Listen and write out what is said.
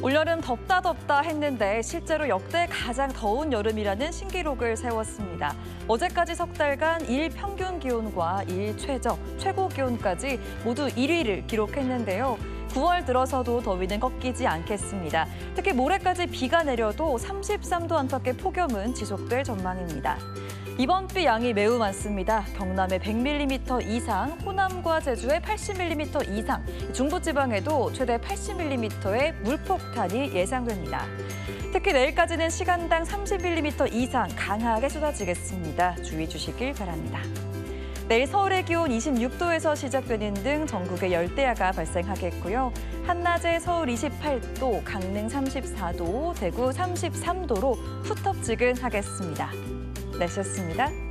올여름 덥다 덥다 했는데 실제로 역대 가장 더운 여름이라는 신기록을 세웠습니다. 어제까지 석 달간 일 평균 기온과 일 최저, 최고 기온까지 모두 1위를 기록했는데요. 9월 들어서도 더위는 꺾이지 않겠습니다. 특히 모레까지 비가 내려도 33도 안팎의 폭염은 지속될 전망입니다. 이번 비 양이 매우 많습니다. 경남에 100mm 이상, 호남과 제주에 80mm 이상, 중부지방에도 최대 80mm의 물폭탄이 예상됩니다. 특히 내일까지는 시간당 30mm 이상 강하게 쏟아지겠습니다. 주의 주시길 바랍니다. 내일 서울의 기온 26도에서 시작되는 등 전국에 열대야가 발생하겠고요. 한낮에 서울 28도, 강릉 34도, 대구 33도로 후텁지근하겠습니다. 내셨습니다.